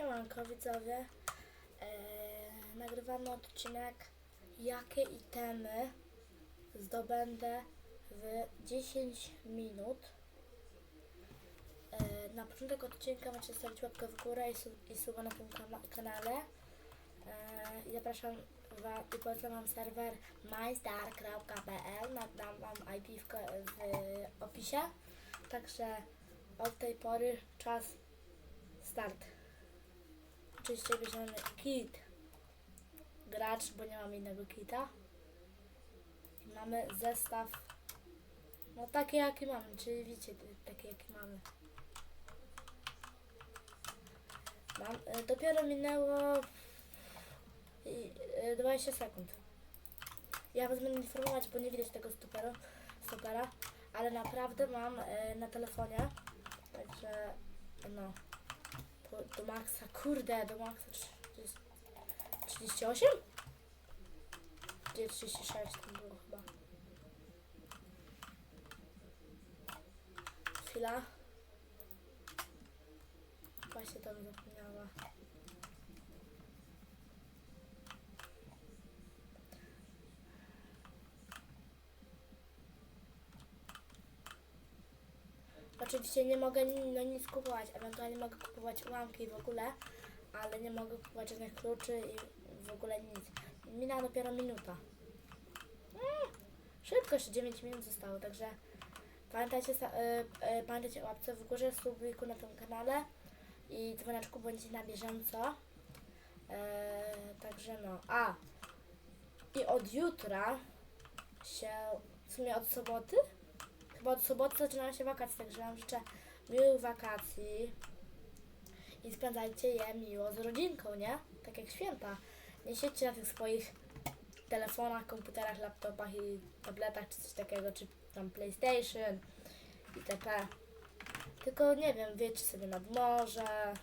Siemanko widzowie, eee, nagrywamy odcinek jakie itemy zdobędę w 10 minut. Eee, na początek odcinka macie zostawić łapkę w górę i, su- i suba na tym kana- kanale. I zapraszam wa- i polecam wam serwer mystar.pl, dam wam IP w, w opisie. Także od tej pory czas start. Oczywiście bierzemy kit gracz, bo nie mam innego kita. Mamy zestaw, no taki jaki mamy, czyli wiecie, taki jaki mamy. Mam, e, dopiero minęło i, e, 20 sekund. Ja was będę informować, bo nie widać tego stopera, stopera ale naprawdę mam e, na telefonie, także no po, do maksa, kurde, do maksa 30, 38? Gdzie 36 tam było chyba. Chwila. Właśnie to mi zapomniała. Oczywiście nie mogę no, nic kupować, ewentualnie mogę kupować ułamki w ogóle, ale nie mogę kupować żadnych kluczy i w ogóle nic. Minęła dopiero minuta. Mm, szybko, jeszcze 9 minut zostało, także pamiętajcie, y, y, pamiętajcie o łapce w górze, subiku na tym kanale i dzwoneczku bądźcie na bieżąco. E, także no, a i od jutra się, w sumie od soboty, chyba od soboty zaczynają się wakacje, także Wam życzę miłych wakacji i spędzajcie je miło z rodzinką, nie? Tak jak święta. Nie siedźcie na tych swoich telefonach, komputerach, laptopach i tabletach czy coś takiego, czy tam PlayStation itp. Tylko nie wiem, wiecie sobie nad morze,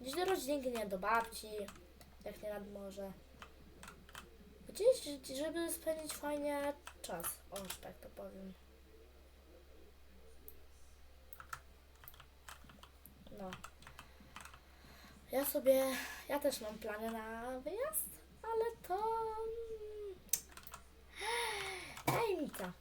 gdzieś do rodzinki, nie do babci, jak nie nad morze. Gdzieś, żeby spędzić fajnie czas, o, że tak to powiem. No. Ja sobie, ja też mam plany na wyjazd, ale to mm, tajemnica.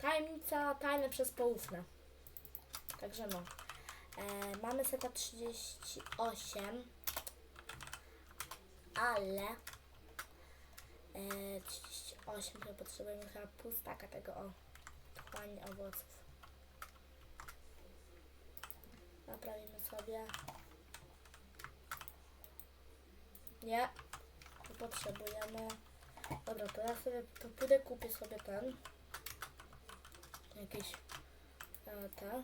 Tajemnica, tajne przez poufne. Także no. E, mamy seta 38, ale e, 38 to potrzebujemy chyba pół staka tego o tchłani owoców. Naprawimy sobie. Nie. Tu potrzebujemy. Dobra, to ja sobie to pójdę kupię sobie ten. Jakieś e.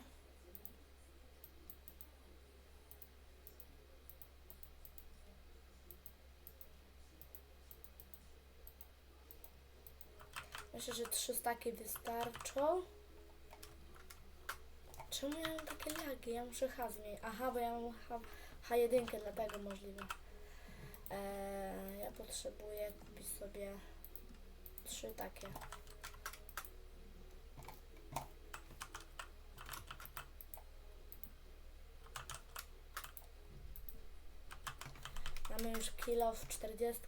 Myślę, że trzy staki wystarczą. Czemu ja mam takie lagi? Ja muszę H zmienić. Aha, bo ja mam H, H1, dlatego możliwe. Eee, ja potrzebuję kupić sobie trzy takie. Mamy już kilo w 40.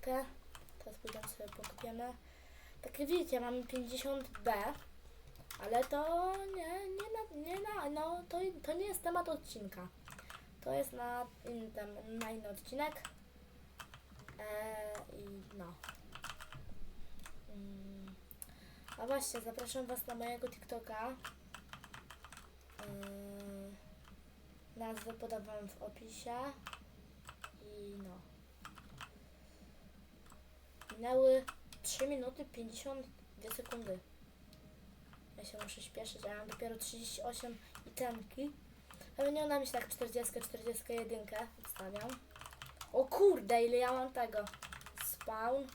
Teraz pójdziemy sobie pokupiemy. Takie widzicie, mamy 50B. Ale to nie, nie, na, nie na, no to, to nie jest temat odcinka. To jest na inny, tem- na inny odcinek. Eee, I no. Mm. A właśnie, zapraszam Was na mojego TikToka. Eee, nazwę podam Wam w opisie. I no. Minęły 3 minuty 52 sekundy. Ja się muszę śpieszyć, a ja mam dopiero 38 itemki. Pewnie ona mi się tak 40, 41 wstawiam. O kurde, ile ja mam tego. Spawn.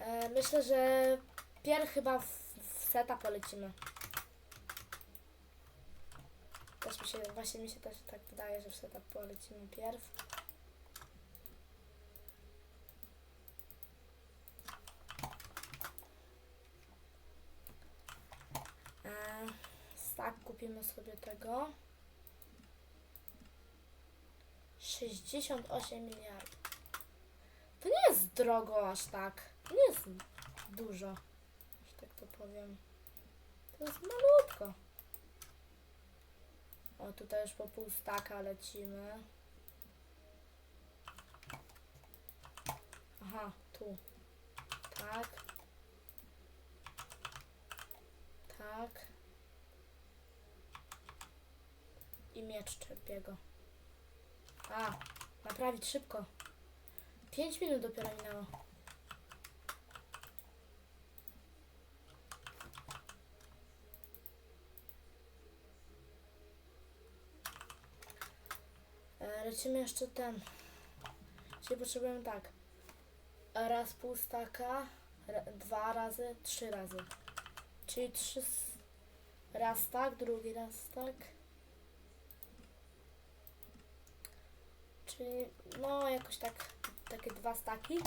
E, myślę, że pier chyba w, w seta polecimy. Też mi się, właśnie mi się też tak wydaje, że w seta polecimy pierw. E, tak, kupimy sobie tego. 68 miliardów. To nie jest drogo aż tak. Nie jest dużo, że tak to powiem. To jest malutko. O, tutaj już po pół staka lecimy. Aha, tu. Tak. Tak. I miecz czerpiego. A, naprawić szybko. 5 minut dopiero minęło. E, Lecimy jeszcze ten. Czyli potrzebujemy tak. Raz pół dwa razy, trzy razy. Czyli trzy. Raz tak, drugi raz tak. Czyli no jakoś tak, takie dwa staki.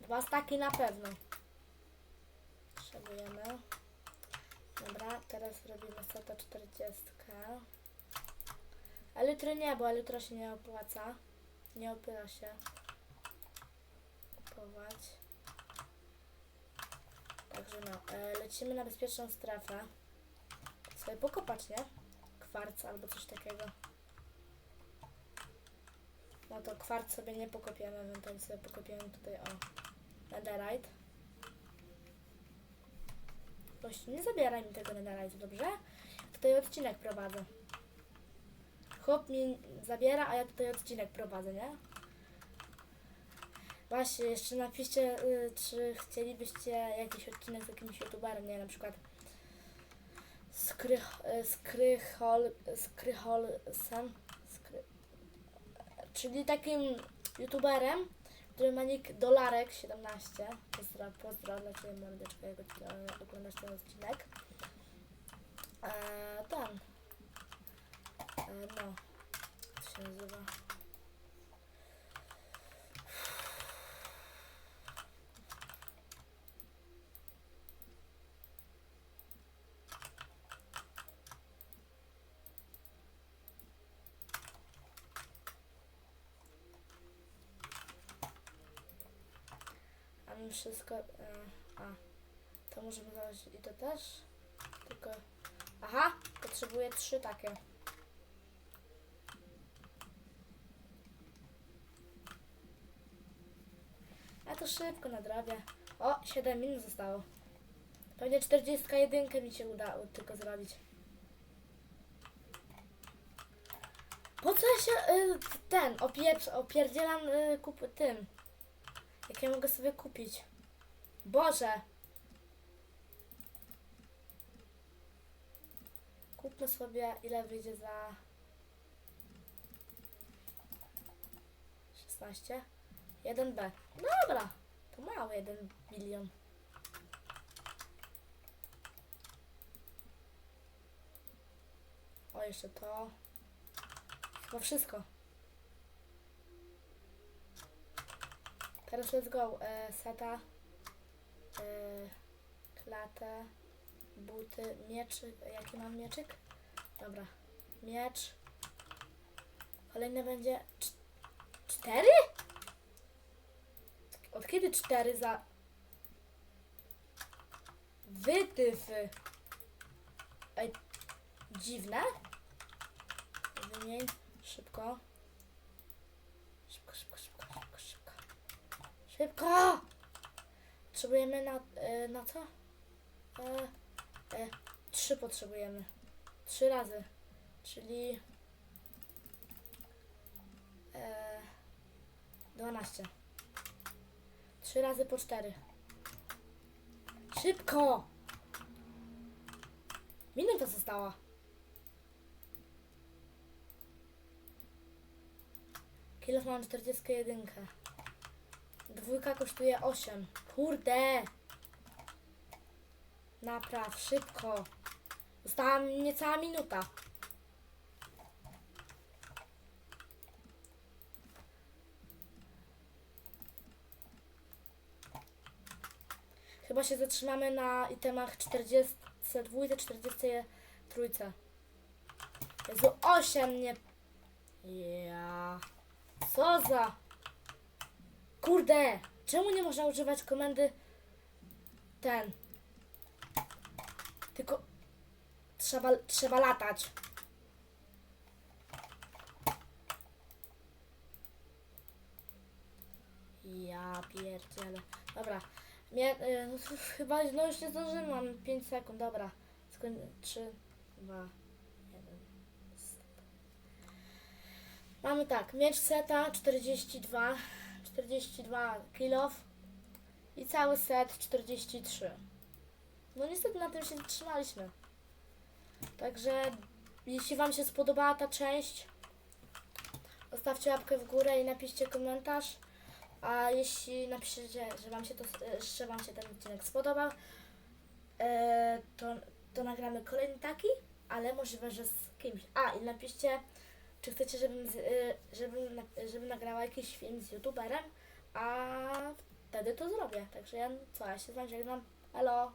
Dwa staki na pewno. Potrzebujemy. Dobra, teraz robimy seta 40. Elytry nie, bo elytra się nie opłaca. Nie opłaca się kupować. Także no, e, lecimy na bezpieczną strefę. Sobie pokopać, nie? Kwarc albo coś takiego. No to kwarc sobie nie pokopiemy, ewentualnie sobie pokopiemy tutaj o netherite. Gościu, nie zabieraj mi tego netherite, dobrze? Tutaj odcinek prowadzę. Chłop mi zabiera, a ja tutaj odcinek prowadzę, nie? Właśnie, jeszcze napiszcie, y, czy chcielibyście jakiś odcinek z jakimś youtuberem, nie? Na przykład Skrychol, Skrycholsem, Skry, czyli takim youtuberem, który ma nick Dolarek17. Pozdro, pozdro dla Ciebie mordeczko, jak oglądasz ten odcinek. Eee, ten. Eee, no. To się nazywa? My wszystko. E, a. To możemy założyć i to też. Tylko. Aha! Potrzebuję trzy takie. A to szybko nadrobię. O, 7 minut zostało. Pewnie 41 mi się udało tylko zrobić. Po co ja się y, ten opieprz, opierdzielam y, kup tym? Jak ja mogę sobie kupić? Boże! Kupmy sobie, ile wyjdzie za 16? 1B. Dobra, to mały 1 bilion. O, jeszcze to. Chyba wszystko. Teraz let's go. E, seta, e, klatę, buty, mieczy. Jaki mam mieczyk? Dobra. Miecz. Kolejny będzie cz- cztery? Od kiedy cztery za... Wytyfy. Ej, dziwne. Wymień. Szybko, szybko, szybko, szybko, szybko. Szybko! Potrzebujemy na, e, na co? E, e, trzy potrzebujemy. Trzy razy. Czyli... E, 12. Trzy razy po cztery. Szybko! Minuta została. Kilo mam 41. Dwójka kosztuje 8. Kurde! Napraw, szybko. Została niecała minuta. Chyba się zatrzymamy na itemach 42, 43. Jezu, 8 nie. Ja. Co za. Kurde! Czemu nie można używać komendy ten? Tylko trzeba, trzeba latać. Ja pierdzielę. Dobra. Mie, y, chyba no już nie zdążymy, mam 5 sekund, dobra. Skoń 3, 2, 1. Stop. Mamy tak, miecz seta 42, 42 kilof i cały set 43. No niestety na tym się trzymaliśmy. Także jeśli Wam się spodobała ta część, zostawcie łapkę w górę i napiszcie komentarz. A jeśli napiszecie, że Wam się, to, że wam się ten odcinek spodobał, e, to, to nagramy kolejny taki, ale możliwe, że z kimś. A i napiszcie, czy chcecie, żebym, e, żebym, żebym nagrała jakiś film z youtuberem, a wtedy to zrobię. Także ja, co, ja się z Wami żegnam. Hello!